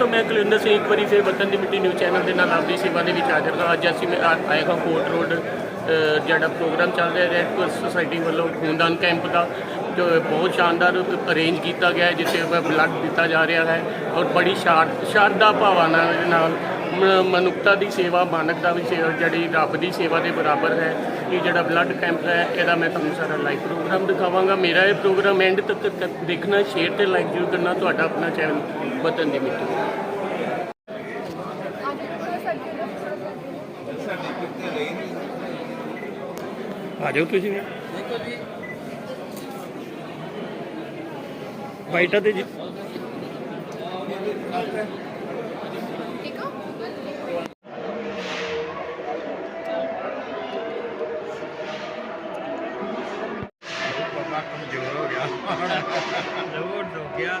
ਤਾਂ ਮੈਂ ਕੁਲਿੰਦਰ ਸਿੰਘ ਇੱਕ ਵਾਰੀ ਫਿਰ ਵਤਨ ਦੀ ਮਿੱਟੀ ਨਿਊਜ਼ ਚੈਨਲ ਦੇ ਨਾਲ ਆਪਦੀ ਸੇਵਾ ਦੇ ਵਿੱਚ ਹਾਜ਼ਰ ਹਾਂ ਅੱਜ ਅਸੀਂ ਮੈਂ ਆ- ਹਾਂ ਕੋਟ ਰੋਡ ਜਿਹੜਾ ਪ੍ਰੋਗਰਾਮ ਚੱਲ ਰਿਹਾ ਰੈਡ ਕ੍ਰਾਸ ਸੁਸਾਇਟੀ ਵੱਲੋਂ ਖੂਨਦਾਨ ਕੈਂਪ ਦਾ, ਜੋ ਬਹੁਤ ਸ਼ਾਨਦਾਰ ਅਰੇਂਜ ਕੀਤਾ ਗਿਆ ਹੈ, ਜਿੱਥੇ ਬਲੱਡ ਦਿੱਤਾ ਜਾ ਰਿਹਾ ਹੈ ਔਰ ਬੜੀ ਸ਼ਾਰ- ਸ਼ਰਧਾ ਭਾਵਨਾ ਨਾਲ ਮ- ਮਨੁੱਖਤਾ ਦੀ ਸੇਵਾ, ਮਾਨਕ ਦਾ ਵੀ ਸੇਵਾ, ਜਿਹੜੀ ਰੱਬ ਦੀ ਸੇਵਾ ਦੇ ਬਰਾਬਰ ਹੈ, ਇਹ ਜਿਹੜਾ ਬਲੱਡ ਕੈਂਪ ਹੈ, ਇਹਦਾ ਮੈਂ ਤੁਹਾਨੂੰ ਸਾਰਾ ਲਾਈਵ ਪ੍ਰੋਗਰਾਮ ਦਿਖਾਵਾਂਗਾ। ਮੇਰਾ ਇਹ ਪ੍ਰੋਗਰਾਮ ਐਂਡ ਤੱਕ ਦੇਖਣਾ ਸ਼ੇਅਰ ਤੇ ਲਾਈਕ ਜ਼ਰੂਰ ਕਰਨਾ, ਤੁਹਾਡਾ ਆਪਣਾ ਚੈਨਲ ਵਤਨ ਦੀ ਮਿੱਟੀ। ਆ ਜਾਓ ਤੁਸੀਂ। ਵੀ ਬਾਈਟਾ ਤੇ ਜੀ। ਕਮਜ਼ੋਰ ਹੋ ਗਿਆ। ਲੋੜ ਹੋ ਗਿਆ।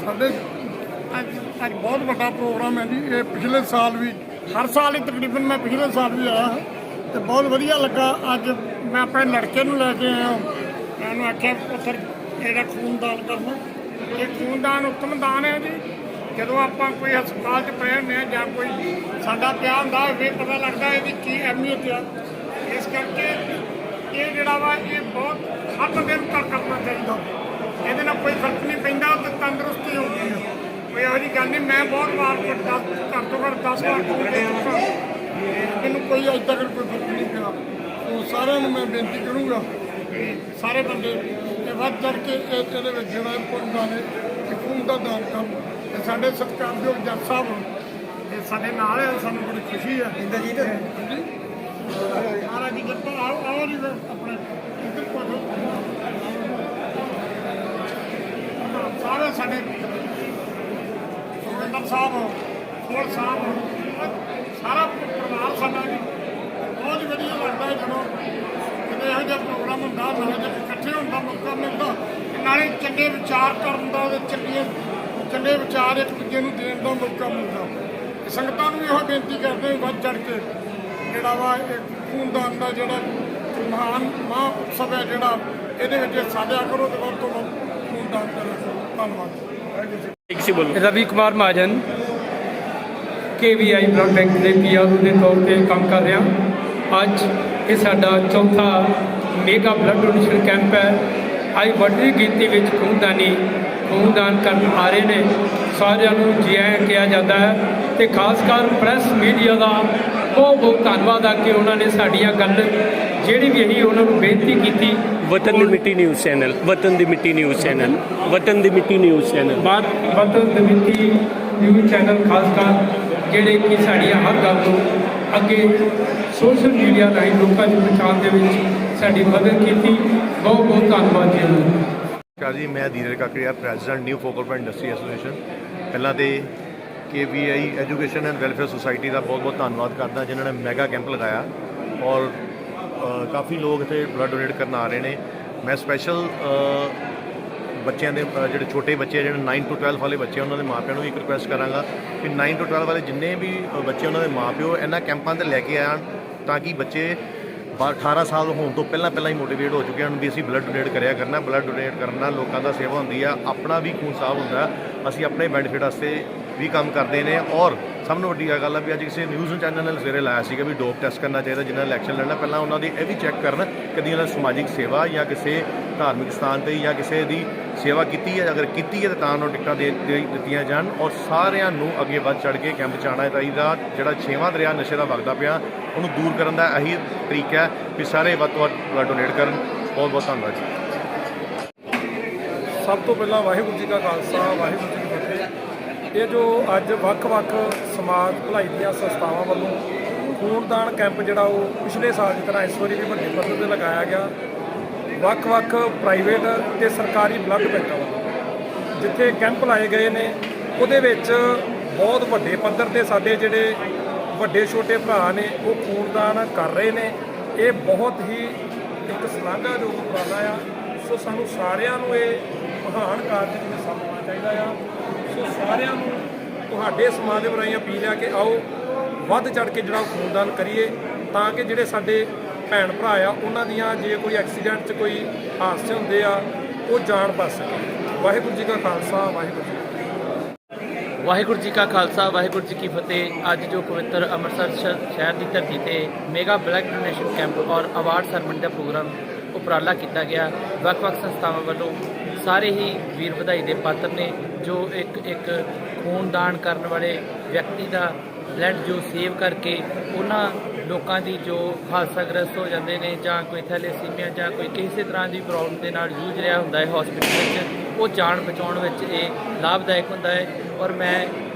ਸਾਡੇ ਅੱਜ ਅੱਜ ਬਹੁਤ ਵੱਡਾ ਪ੍ਰੋਗਰਾਮ ਹੈ ਜੀ। ਇਹ ਪਿਛਲੇ ਸਾਲ ਵੀ, ਹਰ ਸਾਲ ਹੀ ਤਕਰੀਬਨ ਮੈਂ ਪਿਛਲੇ ਸਾਲ ਵੀ ਆਇਆ ਹਾਂ। ਤੇ ਬਹੁਤ ਵਧੀਆ ਲੱਗਾ। ਅੱਜ ਮੈਂ ਆਪਣੇ ਲੜਕੇ ਨੂੰ ਲੈ ਕੇ ਆਇਆ ਮੈਂ ਉਹਨੂੰ ਆਖਿਆ, ਪੁੱਤਰ, ਇਹਦਾ ਖੂਨਦਾਨ ਕਰਨਾ ਇਹ ਖੂਨਦਾਨ ਉੱਤਮ ਦਾਨ ਹੈ ਜੀ। ਜਦੋਂ ਆਪਾਂ ਕੋਈ ਹਸਪਤਾਲ 'ਚ ਪਏ ਹੁੰਦੇ ਹਾਂ ਜਾਂ ਕੋਈ ਸਾਡਾ ਪਿਆ ਹੁੰਦਾ ਫਿਰ ਪਤਾ ਲੱਗਦਾ ਇਹਦੀ ਕੀ ਅਹਿਮੀਅਤ ਆ। ਇਸ ਕਰਕੇ ਇਹ ਜਿਹੜਾ ਵਾ, ਇਹ ਬਹੁਤ ਹਰ ਦਿਨ ਤੱਕ ਕਰ ਕਰਨਾ ਚਾਹੀਦਾ। ਇਹਦੇ ਨਾਲ ਕੋਈ ਫ਼ਰਕ ਨਹੀਂ ਪੈਂਦਾ ਤੇ ਤੰਦਰੁਸਤੀ ਹੁੰਦੀ ਹੈ ਕੋਈ ਇਹੋ ਜਿਹੀ ਗੱਲ ਨਹੀਂ ਮੈਂ ਬਹੁਤ ਵਾਰ ਕੋਈ ਦਸ ਘੱਟ ਤੋਂ ਘੱਟ 10 ਵਾਰ ਦੇ ਮੈਨੂੰ ਕੋਈ ਅੱਜ ਤੱਕ ਕੋਈ ਫ਼ਰਕ ਨਹੀਂ ਪਿਆ। ਉਹ ਸਾਰਿਆਂ ਨੂੰ ਮੈਂ ਬੇਨਤੀ ਕਰੂੰਗਾ ਸਾਰੇ ਬੰਦੇ ਇਹ ਵੱਧ ਚੜ ਕੇ ਇਹ ਇਹਦੇ ਵਿੱਚ ਜਿਹੜਾ ਪੁੰਨ ਨੇ ਕਿ ਖੂਨ ਦਾ ਦਾਨ ਕਰਨ। ਤੇ ਸਾਡੇ ਸਤਿਕਾਰਯੋਗ ਜੱਜ ਸਾਹਿਬ ਇਹ ਸਾਡੇ ਨਾਲ ਹੈ ਸਾਨੂੰ ਬੜੀ ਖੁਸ਼ੀ ਹੈ ਇੰਦਰਜੀਤ। ਮਹਾਰਾਜ ਜੀ ਕਿਰਪਾ ਆਓ ਆਓ ਜੀ ਫਿਰ ਆਪਣੇ ਇੱਧਰ ਕੋਲ ਸਾਰੇ ਸਾਡੇ ਸੁਰਿੰਦਰ ਸਾਹਿਬ ਹੋਰ ਸਾਹਿਬ ਸਾਰਾ ਪਰਿਵਾਰ ਸਾਡਾ ਜੀ। ਬਹੁਤ ਵਧੀਆ ਲੱਗਦਾ ਹੈ ਜਦੋਂ ਕਿਤੇ ਇਹੋ ਜਿਹਾ ਪ੍ਰੋਗਰਾਮ ਹੁੰਦਾ ਨਾਲੇ ਜਦ ਇਕੱਠੇ ਹੋਣ ਦਾ ਮੌਕਾ ਮਿਲਦਾ ਨਾਲੇ ਚੰਗੇ ਵਿਚਾਰ ਕਰਨ ਦਾ ਤੇ ਚੰਗੇ ਚੰਗੇ ਵਿਚਾਰ ਇੱਕ ਦੂਜੇ ਨੂੰ ਦੇਣ ਦਾ ਮੌਕਾ ਮਿਲਦਾ। ਸੰਗਤਾਂ ਨੂੰ ਵੀ ਇਹੋ ਬੇਨਤੀ ਕਰਦੇ ਹਾਂ ਵੱਧ ਚੜ ਕੇ ਜਿਹੜਾ ਵਾ ਇਹ ਖੂਨਦਾਨ ਦਾ ਜਿਹੜਾ ਮਹਾਨ ਮਹਾ ਉਤਸਵ ਹੈ ਜਿਹੜਾ ਇਹਦੇ ਵਿੱਚ ਸਾਧਿਆ ਕਰੋ ਤੇ ਵੱਧ ਤੋਂ ਵੱਧ ਖੂਨਦਾਨ ਕਰੋ ਧੰਨਵਾਦ। ਇੱਕ Ravi Kumar Mahajan. KVI blood bank ਦੇ ਪੀਆਰਓ ਦੇ ਤੌਰ ਤੇ ਕੰਮ ਕਰ ਰਿਹਾ। ਅੱਜ ਇਹ ਸਾਡਾ ਚੌਥਾ ਮੇਗਾ ਬਲੱਡ ਡੋਨੇਸ਼ਨ ਕੈਂਪ ਹੈ। ਅੱਜ ਵੱਡੀ ਗਿਣਤੀ ਵਿੱਚ ਖੂਨਦਾਨੀ ਖੂਨਦਾਨ ਕਰਨ ਆ ਰਹੇ ਨੇ। ਸਾਰਿਆਂ ਨੂੰ ਜੀ ਆਇਆਂ ਕਿਹਾ ਜਾਂਦਾ ਹੈ ਤੇ ਖਾਸ ਕਰ ਪ੍ਰੈਸ ਮੀਡੀਆ ਦਾ ਬਹੁਤ ਬਹੁਤ ਧੰਨਵਾਦ ਆ ਕਿ ਉਹਨਾਂ ਨੇ ਸਾਡੀਆਂ ਗੱਲ ਜਿਹੜੀ ਵੀ ਅਸੀਂ ਉਹਨਾਂ ਨੂੰ ਬੇਨਤੀ ਕੀਤੀ ਵਤਨ ਦੀ ਮਿੱਟੀ ਨਿਊਜ਼ ਚੈਨਲ ਵਤਨ ਦੀ ਮਿੱਟੀ ਨਿਊਜ਼ ਚੈਨਲ ਵਤਨ ਦੀ ਮਿੱਟੀ ਨਿਊਜ਼ ਚੈਨਲ ਬਾਤ ਬਤਨ ਦਮਿਤੀ ਨਿਊਜ਼ ਚੈਨਲ ਖਾਸ ਕਰ ਜਿਹੜੇ ਕਿ ਸਾਡੀਆਂ ਹਰ ਗੱਲ ਨੂੰ ਅੱਗੇ ਸੋਸ਼ਲ ਮੀਡੀਆ ਰਾਹੀਂ ਲੋਕਾਂ ਦੀ ਪਛਾਣ ਦੇ ਵਿੱਚ ਸਾਡੀ ਮਦਦ ਕੀਤੀ। ਬਹੁਤ ਬਹੁਤ ਧੰਨਵਾਦ ਜੀ ਉਹਨਾਂ ਦਾ। ਨਮਸਕਾਰ ਜੀ, ਮੈਂ Dheeraj Kakaria president new focal point industry association ਪਹਿਲਾਂ ਤੇ KVI education and welfare society ਦਾ ਬਹੁਤ-ਬਹੁਤ ਧੰਨਵਾਦ ਕਰਦਾ, ਜਿਨ੍ਹਾਂ ਨੇ ਮੈਗਾ ਕੈਂਪ ਲਗਾਇਆ। ਔਰ ਕਾਫੀ ਲੋਕ ਇੱਥੇ ਬਲੱਡ ਡੋਨੇਟ ਕਰਨ ਆ ਰਹੇ ਨੇ। ਮੈਂ ਸਪੈਸ਼ਲ ਬੱਚਿਆਂ ਦੇ ਜਿਹੜੇ ਛੋਟੇ ਬੱਚੇ ਆ, ਜਿਹੜੇ 9 ਤੋਂ 12 ਵਾਲੇ ਬੱਚੇ ਉਹਨਾਂ ਦੇ ਮਾਪਿਆਂ ਨੂੰ ਵੀ ਇੱਕ ਰਿਕੁਐਸਟ ਕਰਾਂਗਾ ਕਿ 9 ਤੋਂ 12 ਵਾਲੇ ਜਿੰਨੇ ਵੀ ਬੱਚੇ ਉਹਨਾਂ ਦੇ ਮਾਪਿਓ ਇਹਨਾਂ ਕੈਂਪਾਂ ਤੇ ਲੈ ਕੇ ਆਣ ਤਾਂ ਕਿ ਬੱਚੇ ਬਾ- 18 ਸਾਲ ਹੋਣ ਤੋਂ ਪਹਿਲਾਂ ਪਹਿਲਾਂ ਹੀ ਮੋਟੀਵੇਟ ਹੋ ਚੁੱਕੇ ਹਨ ਵੀ ਅਸੀਂ ਬਲੱਡ ਡੋਨੇਟ ਕਰਿਆ ਕਰਨਾ ਬਲੱਡ ਡੋਨੇਟ ਕਰਨਾ ਲੋਕਾਂ ਦਾ ਸੇਵਾ ਹੁੰਦੀ ਆ ਆਪਣਾ ਵੀ ਖੂਨ ਸਾਫ਼ ਹੁੰਦਾ ਅਸੀਂ ਆਪਣੇ ਬੈਨੀਫਿਟ ਵਾਸਤੇ ਵੀ ਕੰਮ ਕਰਦੇ ਨੇ ਔਰ ਸਭ ਨੂੰ ਵੱਡੀ ਗੱਲ ਆ ਵੀ ਅੱਜ ਕਿਸੇ ਨਿਊਜ਼ ਚੈਨਲ ਨੇ ਸਵੇਰੇ ਲਾਇਆ ਸੀਗਾ ਵੀ ਡੋਪ ਟੈਸਟ ਕਰਨਾ ਚਾਹੀਦਾ ਜਿਨ੍ਹਾਂ ਇਲੈਕਸ਼ਨ ਲੜਨਾ ਪਹਿਲਾਂ ਉਹਨਾਂ ਦੀ ਇਹ ਵੀ ਚੈੱਕ ਕਰਨ ਕਦੀ ਉਹਨਾਂ ਸਮਾਜਿਕ ਸੇਵਾ ਜਾਂ ਕਿਸੇ ਧਾਰਮਿਕ ਸਥਾਨ ਤੇ ਜਾਂ ਕਿਸੇ ਦੀ ਸੇਵਾ ਕੀਤੀ ਹੈ, ਅਗਰ ਕੀਤੀ ਹੈ ਤਾਂ ਤਾਂ ਨੂੰ ਟਿਕਟਾਂ ਦੇ ਦਿੱਤੀਆਂ ਜਾਣ ਔਰ ਸਾਰਿਆਂ ਨੂੰ ਅੱਗੇ ਵੱਧ ਚੜ ਕੇ ਕੈਂਪ 'ਚ ਆਉਣਾ ਚਾਹੀਦਾ। ਜਿਹੜਾ ਛੇਵਾਂ ਦਰਿਆ ਨਸ਼ੇ ਦਾ ਵਗਦਾ ਪਿਆ, ਉਹਨੂੰ ਦੂਰ ਕਰਨ ਦਾ ਇਹੀ ਤਰੀਕਾ ਹੈ ਵੀ ਸਾਰੇ ਵੱਧ ਤੋਂ ਵੱਧ ਡੋਨੇਟ ਕਰਨ। ਬਹੁਤ ਬਹੁਤ ਧੰਨਵਾਦ ਜੀ। ਸਭ ਤੋਂ ਪਹਿਲਾਂ ਵਾਹਿਗੁਰੂ ਜੀ ਕਾ ਖਾਲਸਾ, ਵਾਹਿਗੁਰੂ ਜੀ ਕੀ ਫਤਿਹ। ਇਹ ਜੋ ਅੱਜ ਵੱਖ-ਵੱਖ ਸਮਾਜ ਭਲਾਈ ਦੀਆਂ ਸੰਸਥਾਵਾਂ ਵੱਲੋਂ ਖੂਨਦਾਨ ਕੈਂਪ ਜਿਹੜਾ ਉਹ ਪਿਛਲੇ ਸਾਲ ਦੀ ਤਰ੍ਹਾਂ ਇਸ ਵਾਰੀ ਵੀ ਵੱਡੇ ਪੱਧਰ ਤੇ ਲਗਾਇਆ ਗਿਆ। ਵੱਖ-ਵੱਖ ਪ੍ਰਾਈਵੇਟ ਤੇ ਸਰਕਾਰੀ ਬਲੱਡ ਬੈਂਕਾਂ ਵੱਲੋਂ, ਜਿੱਥੇ ਕੈਂਪ ਲਾਏ ਗਏ ਨੇ, ਉਹਦੇ ਵਿੱਚ ਬਹੁਤ ਵੱਡੇ ਪੱਧਰ ਤੇ ਸਾਡੇ ਜਿਹੜੇ ਵੱਡੇ ਛੋਟੇ ਭਰਾ ਨੇ, ਉਹ ਖੂਨਦਾਨ ਕਰ ਰਹੇ ਨੇ। ਇਹ ਬਹੁਤ ਹੀ ਇੱਕ ਸ਼ਲਾਘਾਯੋਗ ਉਪਰਾਲਾ ਆ। ਸੋ ਸਾਨੂੰ ਸਾਰਿਆਂ ਨੂੰ ਇਹ ਮਹਾਨ ਕਾਰਜ ਨੂੰ ਸਮਝਣਾ ਚਾਹੀਦਾ ਆ। ਸੋ ਸਾਰਿਆਂ ਨੂੰ ਤੁਹਾਡੇ ਸਮਾਜ ਦੇ ਰਾਹੀਂ ਅਪੀਲ ਆ ਕਿ ਆਓ, ਵੱਧ ਚੜ ਕੇ ਜਿਹੜਾ ਉਹ ਖੂਨਦਾਨ ਕਰੀਏ, ਤਾਂ ਕਿ ਜਿਹੜੇ ਸਾਡੇ ਭੈਣ ਭਰਾ ਆ, ਉਹਨਾਂ ਦੀਆਂ ਜੇ ਕੋਈ ਐਕਸੀਡੈਂਟ 'ਚ ਕੋਈ ਹਾਦਸੇ ਹੁੰਦੇ ਆ, ਉਹ ਜਾਣ ਬਚ ਸਕੇ। ਵਾਹਿਗੁਰੂ ਜੀ ਕਾ ਖਾਲਸਾ, ਵਾਹਿਗੁਰੂ ਜੀ ਵਾਹਿਗੁਰੂ ਜੀ ਕਾ ਖਾਲਸਾ, ਵਾਹਿਗੁਰੂ ਜੀ ਕੀ ਫਤਿਹ। ਅੱਜ ਜੋ ਪਵਿੱਤਰ ਅੰਮ੍ਰਿਤਸਰ ਸ਼- ਸ਼ਹਿਰ ਦੀ ਧਰਤੀ ਤੇ ਮੇਗਾ ਬਲੱਡ ਡੋਨੇਸ਼ਨ ਕੈਂਪ ਔਰ ਅਵਾਰਡ ਸਰਮਨੀ ਦਾ ਪ੍ਰੋਗਰਾਮ ਉਪਰਾਲਾ ਕੀਤਾ ਗਿਆ, ਵੱਖ-ਵੱਖ ਸੰਸਥਾਵਾਂ ਵੱਲੋਂ ਸਾਰੇ ਹੀ ਵੀਰ ਵਧਾਈ ਦੇ ਪਾਤਰ ਨੇ, ਜੋ ਇੱਕ ਇੱਕ ਖੂਨਦਾਨ ਕਰਨ ਵਾਲੇ ਵਿਅਕਤੀ ਦਾ ਬਲੱਡ ਜੋ ਸੇਵ ਕਰਕੇ ਉਹਨਾਂ ਲੋਕਾਂ ਦੀ ਜੋ ਹਾਦਸਾਗ੍ਰਸਤ ਹੋ ਜਾਂਦੇ ਨੇ ਜਾਂ ਕੋਈ ਥੈਲੇਸੀਮੀਆ ਜਾਂ ਕੋਈ ਕਿਸੇ ਤਰ੍ਹਾਂ ਦੀ ਪ੍ਰੋਬਲਮ ਦੇ ਨਾਲ ਜੂਝ ਰਿਹਾ ਹੁੰਦਾ ਹੈ ਹਸਪੀਟਲ ਵਿੱਚ, ਉਹ ਜਾਨ ਬਚਾਉਣ ਵਿੱਚ ਇਹ ਲਾਭਦਾਇਕ ਹੁੰਦਾ ਹੈ। ਔਰ ਮੈਂ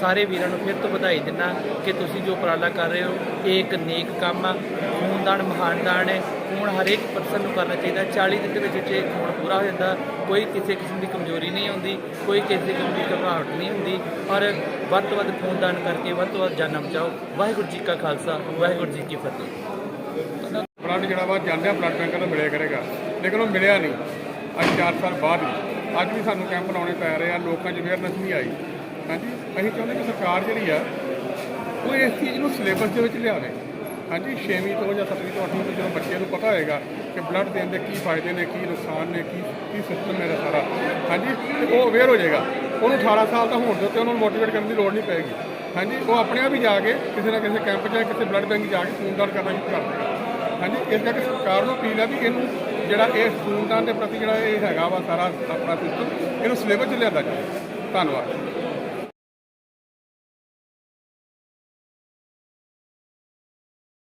ਸਾਰੇ ਵੀਰਾਂ ਨੂੰ ਫਿਰ ਤੋਂ ਵਧਾਈ ਦਿੰਦਾ ਕਿ ਤੁਸੀਂ ਜੋ ਉਪਰਾਲਾ ਕਰ ਰਹੇ ਹੋ, ਇਹ ਇੱਕ ਨੇਕ ਕੰਮ ਆ। ਖੂਨਦਾਨ ਮਹਾਨ ਦਾਨ ਹੈ। ਖੂਨ ਹਰੇਕ ਪਰਸਨ ਨੂੰ ਕਰਨਾ ਚਾਹੀਦਾ। 40 ਦਿਨ ਦੇ ਵਿੱਚ ਵਿੱਚ ਇਹ ਖੂਨ ਪੂਰਾ ਹੋ ਜਾਂਦਾ। ਕੋਈ ਕਿਸੇ ਕਿਸਮ ਦੀ ਕਮਜ਼ੋਰੀ ਨਹੀਂ ਆਉਂਦੀ ਕੋਈ ਕਿਸੇ ਕਿਸਮ ਦੀ ਘਬਰਾਹਟ ਨਹੀਂ ਹੁੰਦੀ। ਔਰ ਵੱਧ ਤੋਂ ਵੱਧ ਖੂਨਦਾਨ ਕਰਕੇ ਵੱਧ ਤੋਂ ਵੱਧ ਜਾਨਾਂ ਬਚਾਓ। ਵਾਹਿਗੁਰੂ ਜੀ ਕਾ ਖਾਲਸਾ, ਵਾਹਿਗੁਰੂ ਜੀ ਕੀ ਫਤਿਹ। ਬਲੱਡ ਜਿਹੜਾ ਵਾ ਜਾਂਦਿਆਂ ਬਲੱਡ ਬੈਂਕਾਂ ਤੋਂ ਮਿਲਿਆ ਕਰੇਗਾ। ਲੇਕਿਨ ਉਹ ਮਿਲਿਆ ਨਹੀਂ। ਅੱਜ 4 ਸਾਲ ਬਾਅਦ ਅੱਜ ਵੀ ਸਾਨੂੰ ਕੈਂਪ ਲਾਉਣੇ ਪੈ ਰਹੇ ਆ। ਲੋਕਾਂ 'ਚ ਅਵੇਅਰਨੈਸ ਨਹੀਂ ਆਈ। ਹਾਂਜੀ? ਅਸੀਂ ਚਾਹੁੰਦੇ ਕਿ ਸਰਕਾਰ ਜਿਹੜੀ ਆ, ਉਹ ਇਸ ਚੀਜ਼ ਨੂੰ ਸਿਲੇਬਸ ਦੇ ਵਿੱਚ ਲਿਆਵੇ। ਹਾਂਜੀ 6ਵੀਂ ਤੋਂ ਜਾਂ 7ਵੀਂ ਤੋਂ 8ਵੀਂ ਤੋਂ ਜਦੋਂ ਬੱਚੇ ਨੂੰ ਪਤਾ ਹੋਏਗਾ ਕਿ ਬਲੱਡ ਦੇਣ ਦੇ ਕੀ ਫਾਇਦੇ ਨੇ, ਕੀ ਨੁਕਸਾਨ ਨੇ, ਕੀ ਕੀ ਸਿਸਟਮ ਹੈ ਇਹਦਾ ਸਾਰਾ। ਹਾਂਜੀ, ਤੇ ਉਹ ਅਵੇਅਰ ਹੋ ਜਾਏਗਾ। ਉਹਨੂੰ 18 ਸਾਲ ਦਾ ਹੋਣ ਦੇ ਉੱਤੇ ਉਹਨਾਂ ਨੂੰ ਮੋਟੀਵੇਟ ਕਰਨ ਦੀ ਲੋੜ ਨਹੀਂ ਪਏਗੀ। ਹਾਂਜੀ, ਉਹ ਆਪਣੇ ਆਪ ਹੀ ਜਾ ਕੇ ਕਿਸੇ ਨਾ ਕਿਸੇ ਕੈਂਪ 'ਚ ਜਾਂ ਕਿਸੇ ਬਲੱਡ ਬੈਂਕ ਜਾ ਕੇ ਖੂਨਦਾਨ ਕਰਨਾ ਸ਼ੁਰੂ ਕਰ ਦੇਗਾ। ਹਾਂਜੀ, ਇਸ ਕਰਕੇ ਸਰਕਾਰ ਨੂੰ ਅਪੀਲ ਹੈ ਵੀ ਇਹਨੂੰ ਜਿਹੜਾ ਇਹ ਖੂਨਦਾਨ ਦੇ ਪ੍ਰਤੀ ਜਿਹੜਾ ਇਹ ਹੈਗਾ ਵਾ ਸਾਰਾ ਆਪਣਾ ਸਿਸਟਮ ਇਹਨੂੰ ਸਿਲੇਬਸ 'ਚ ਲਿਆਂਦਾ ਜਾਵੇ। ਧੰਨਵਾਦ।